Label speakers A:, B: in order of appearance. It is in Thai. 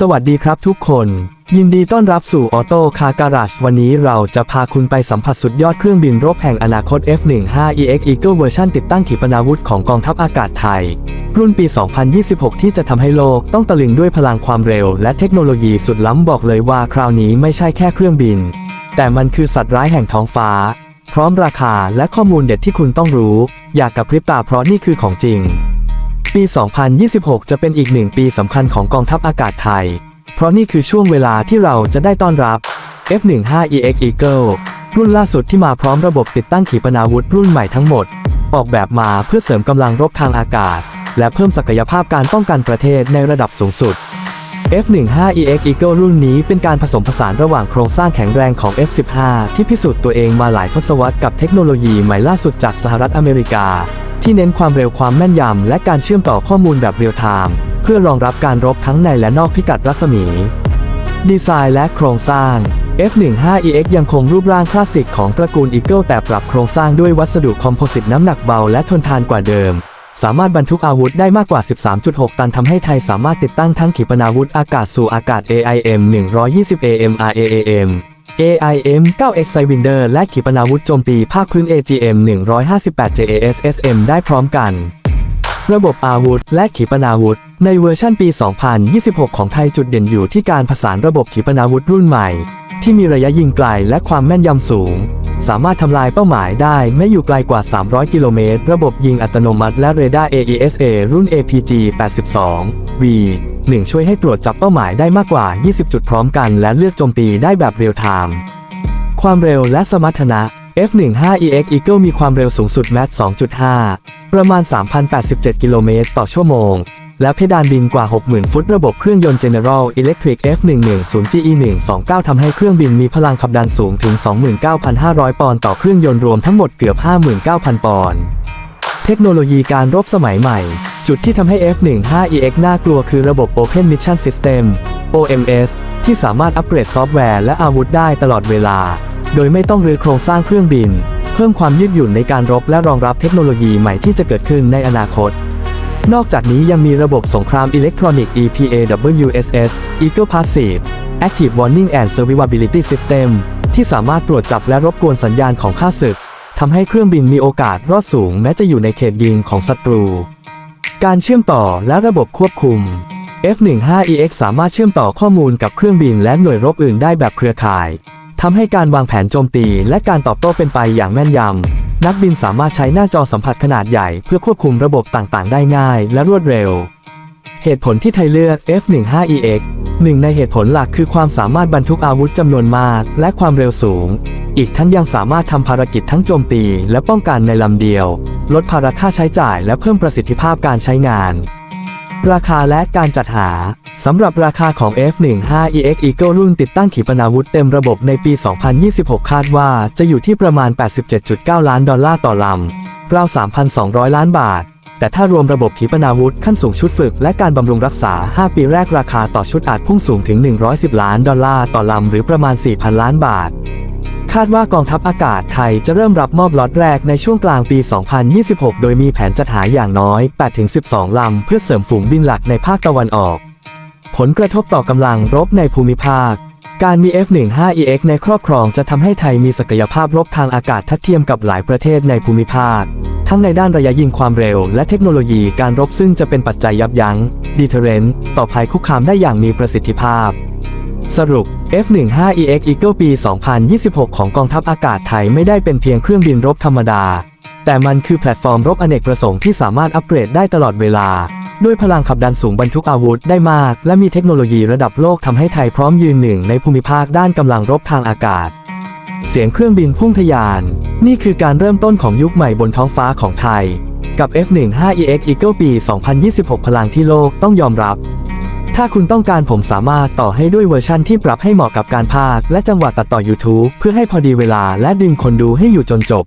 A: สวัสดีครับทุกคน ยินดีต้อนรับสู่ออโต้คาการาชวันนี้เราจะพาคุณไปสัมผัสสุดยอดเครื่องบินรบแห่งอนาคต F-15EX Eagle เวอร์ชันติดตั้งขีปนาวุธของกองทัพอากาศไทย รุ่นปี 2026 ที่จะทำให้โลกต้องตะลึงด้วยพลังความเร็ว และเทคโนโลยีสุดล้ำบอกเลยว่าคราวนี้ไม่ใช่แค่เครื่องบิน แต่มันคือสัตว์ร้ายแห่งท้องฟ้า พร้อมราคาและข้อมูลเด็ดที่คุณต้องรู้ อยากกับพริบตาเพราะนี่คือของจริง ปี 2026 จะเป็นอีกหนึ่งปีสำคัญของกองทัพอากาศไทย เพราะนี่คือช่วงเวลาที่เราจะได้ต้อนรับ F-15EX Eagle รุ่นล่าสุดที่มาพร้อมระบบติดตั้งขีปนาวุธรุ่นใหม่ทั้งหมด ออกแบบมาเพื่อเสริมกำลังรบทางอากาศ และเพิ่มศักยภาพการป้องกันประเทศในระดับสูงสุด F-15EX Eagle รุ่นนี้เป็นการผสมผสานระหว่างโครงสร้างแข็งแรงของ F-15 ที่พิสูจน์ตัวเองมาหลายทศวรรษกับเทคโนโลยีใหม่ล่าสุดจากสหรัฐอเมริกา ที่เน้นความเร็วความแม่นยำ และการเชื่อมต่อข้อมูลแบบเรียลไทม์เพื่อรองรับการรบทั้งในและนอกพิกัดรัศมี ดีไซน์และโครงสร้าง F15EX ยังคงรูปร่างคลาสสิกของตระกูล Eagle แต่ปรับโครงสร้างด้วยวัสดุคอมโพสิตน้ำหนักเบาและทนทานกว่าเดิม สามารถบรรทุกอาวุธได้มากกว่า 13.6 ตันทำให้ไทยสามารถติดตั้งทั้งขีปนาวุธอากาศสู่อากาศ AIM 120 AMRAAM AIM 9X Sidewinder และขีปนาวุธโจมตีภาคพื้น AGM 158 JASSM ได้พร้อมกัน ระบบอาวุธและขีปนาวุธ ในเวอร์ชั่นปี 2026 ของไทยจุดเด่นอยู่ที่การผสานระบบขีปนาวุธรุ่นใหม่ ที่มีระยะยิงไกลและความแม่นยำสูง สามารถทำลายเป้าหมายได้ไม่อยู่ไกลกว่า 300 กิโลเมตร ระบบยิงอัตโนมัติและเรดาร์ AESA รุ่น APG 82 V 1 ช่วยให้ตรวจจับเป้าหมายได้มากกว่า 20 จุดพร้อมกัน และเลือกโจมตีได้แบบเรียลไทม์ความเร็วและสมรรถนะ F15EX Eagle มีความเร็วสูงสุด Mach 2.5 ประมาณ 3,087 กิโลเมตรต่อชั่วโมง และเพดานบินกว่า 60,000 ฟุตระบบเครื่องยนต์ General Electric F110 GE129 ทำให้เครื่องบินมีพลังขับดันสูงถึง 29,500 ปอนด์ต่อเครื่องยนต์รวมทั้งหมดเกือบ 59,000 ปอนด์ เทคโนโลยีการรบสมัยใหม่ จุดที่ทำให้ F15EX น่ากลัวคือระบบ Open Mission System OMS ที่สามารถอัปเกรดซอฟต์แวร์และอาวุธได้ตลอดเวลา โดยไม่ต้องรื้อโครงสร้างเครื่องบิน เพิ่มความยืดหยุ่นในการรบและรองรับเทคโนโลยีใหม่ที่จะเกิดขึ้นในอนาคต นอกจากนี้ยังมีระบบสงครามอิเล็กทรอนิกส์ EPAWSS Eagle Passive Active Warning and Survivability System ที่สามารถตรวจจับและรบกวนสัญญาณของข้าศึก ทำให้เครื่องบินมีโอกาสรอดสูงแม้จะอยู่ในเขตยิงของศัตรู การเชื่อมต่อและระบบควบคุม F15EX สามารถเชื่อมต่อข้อมูลกับเครื่องบินและหน่วยรบอื่นได้แบบเครือข่ายทำให้การวางแผนโจมตีและการตอบโต้เป็นไปอย่างแม่นยำ นักบินสามารถใช้หน้าจอสัมผัสขนาดใหญ่เพื่อควบคุมระบบต่างๆ ได้ง่ายและรวดเร็ว เหตุผลที่ไทยเลือก F15EX หนึ่งในเหตุผลหลักคือความสามารถบรรทุกอาวุธจำนวนมากและความเร็วสูง อีกทั้งยังสามารถทำภารกิจทั้งโจมตีและป้องกันในลำเดียว ลดภาระค่าใช้จ่ายและเพิ่มประสิทธิภาพการใช้งาน ราคาและการจัดหาสำหรับราคาของ F15EX Eagle รุ่นติดตั้งขีปนาวุธเต็มระบบในปี 2026 คาดว่าจะอยู่ที่ประมาณ 87.9 ล้านดอลลาร์ต่อลำ ราว 3,200 ล้านบาท แต่ถ้ารวมระบบขีปนาวุธขั้นสูงชุดฝึกและการบำรุงรักษา 5 ปีแรกราคาต่อชุดอาจพุ่งสูงถึง 110 ล้านดอลลาร์ต่อลำ หรือประมาณ 4,000 ล้านบาท คาดว่ากองทัพอากาศไทยจะเริ่มรับมอบล็อตแรกในช่วงกลางปี 2026 โดยมีแผนจัดหาอย่างน้อย 8-12 ลำ เพื่อเสริมฝูงบินหลักในภาคตะวันออก ผลกระทบต่อกำลังรบในภูมิภาค การมี F15EX ในครอบครองจะทำให้ไทยมีศักยภาพรบทางอากาศทัดเทียมกับหลายประเทศในภูมิภาค ทั้งในด้านระยะยิงความเร็ว และเทคโนโลยีการรบซึ่งจะเป็นปัจจัยยับยั้ง deterrent ต่อภัยคุกคามได้อย่างมีประสิทธิภาพ สรุป F15EX Eagle ปี 2026 ของกองทัพอากาศไทยไม่ได้เป็นเพียงเครื่องบินรบธรรมดา แต่มันคือแพลตฟอร์มรบอเนกประสงค์ที่สามารถอัปเกรดได้ตลอดเวลา ด้วยพลังขับดันสูงบรรทุกอาวุธได้มาก และมีเทคโนโลยีระดับโลกทำให้ไทยพร้อมยืนหนึ่งในภูมิภาคด้านกำลังรบทางอากาศ เสียงเครื่องบินพุ่งทะยาน นี่คือการเริ่มต้นของยุคใหม่บนท้องฟ้าของไทย กับ F15EX Eagle ปี 2026 พลังที่โลกต้องยอมรับ ถ้าคุณต้องการผมสามารถต่อให้ด้วยเวอร์ชั่นที่ปรับให้เหมาะกับการพากและจังหวะตัดต่อ YouTube เพื่อให้พอดีเวลาและดึงคนดูให้อยู่จนจบ